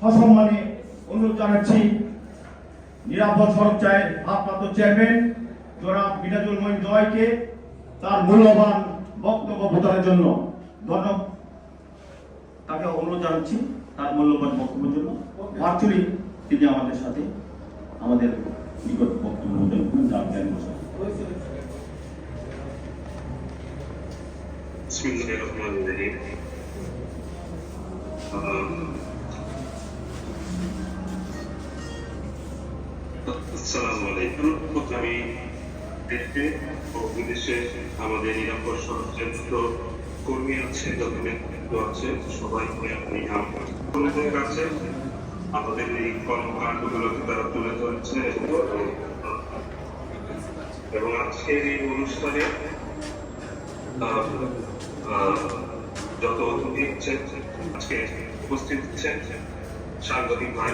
সসম্মানে অনুরোধ জানাচ্ছি নিরাপদ সড়ক চায় ভারপ্রাপ্ত চেয়ারম্যান জনাব মিনাজুল মহিন জয়কে তার মূল্যবান বক্তব্য প্রদানের জন্য ধন্যবাদ তাকে অনুরোধ জানাচ্ছি তার মূল্যবান বক্তব্যের জন্য ভার্চুয়ালি তিনি আমাদের সাথে আমাদের নিকট বক্তব্য প্রদান করবেন যার জ্ঞান বসা بسم الله الرحمن الرحيم আমাদের নিরাপদ সরঞ্জামিত কর্মী আছে যত নেতৃত্ব আছে সবাইকে আমি আপনাদের কাছে আমাদের এই কর্মকাণ্ডগুলোকে তারা তুলে ধরেছে? এবং আজকের এই অনুষ্ঠানে যত অতিথি আজকে উপস্থিত হচ্ছেন সাংবাদিক ভাই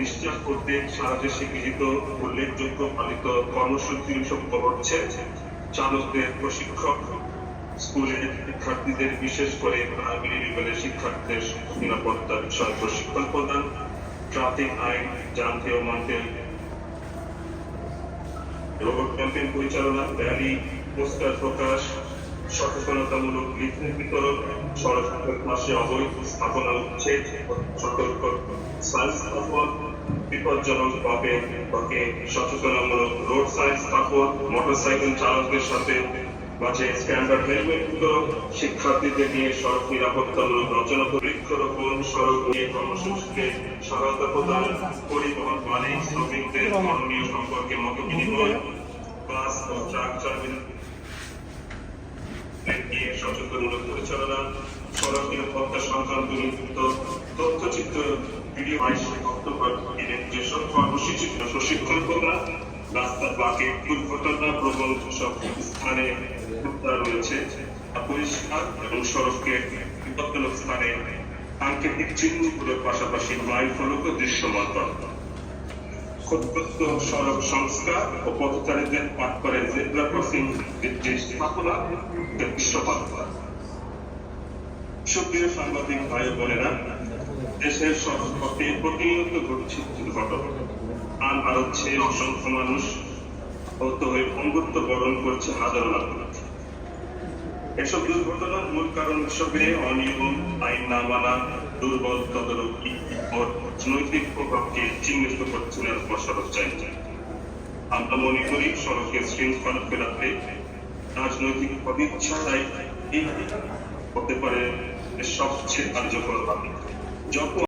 নিশ্চয় করতে দেশে গৃহীত উল্লেখযোগ্য পালিত কর্মসূচি সম্ভব হচ্ছে। চালকদের প্রশিক্ষক, স্কুলের শিক্ষার্থীদের বিশেষ করে প্রাইমারি লেভেলের শিক্ষার্থীদের নিরাপত্তা বিষয় প্রশিক্ষণ প্রদান, ট্রাফিক আইন জানতে ও মানতে রোবট ক্যাম্পেইন পরিচালনা, র্যালি, পোস্টার প্রকাশ সচেতনতামূলক লিফলেট বিতরণ সড়ক মাসে অবৈধ স্থাপনা উচ্ছেদ সতর্ক সাইন্স স্থাপন বিপজ্জনক ভাবে তাকে সচেতনামূলক রোড সাইন্স স্থাপন মোটরসাইকেল চালকদের সাথে মাঝে স্ট্যান্ডার্ড হেলমেট বিতরণ, শিক্ষার্থীদের নিয়ে সড়ক নিরাপত্তামূলক রচনা বৃক্ষরোপণ, সড়ক নিয়ে কর্মসূচিকে সহায়তা প্রদান, পরিবহন মালিক শ্রমিকদের সম্পর্কে মত বিনিময় বাস ও ট্রাক নিয়ে সচেতনমূলক পরিচালনা সড়ক নিরাপত্তা সংক্রান্ত নিযুক্ত তথ্যচিত্র, ভিডিও বক্তব্য যেসব কর্মসূচি প্রশিক্ষণ প্রদান রাস্তার বাকে দুর্ঘটনা প্রবল সব স্থানে রয়েছে পরিষ্কার এবং সড়ককে বিপজ্জনক স্থানে সাংকেতিক চিহ্নগুলোর পাশাপাশি মাইল ফলকও দৃশ্যমান। করা ক্ষতিগ্রস্ত সড়ক সংস্কার ও পথচারীদের পাঠ করে জেব্রা ক্রসিং স্থাপনা সুপ্রিয় সাংবাদিক ভাই বোনেরা, দেশের প্রতিনিয়ত ঘটছে দুর্ঘটনা। প্রাণ হারাচ্ছে অসংখ্য মানুষ আহত হয়ে পঙ্গুত্ব বরণ করছে হাজারো নাগরিক এসব দুর্ঘটনার মূল কারণ হিসেবে অনিয়ম, আইন না মানা, দুর্বল তদারকি ও প্রভাবকে চিহ্নিত করছিলেন সড়ক চাইছে আমরা মনে করি সড়কের শৃঙ্খলা ফেরাতে রাজনৈতিক অনিচ্ছাটাই হতে পারে সবচেয়ে কার্যকর হবে যখন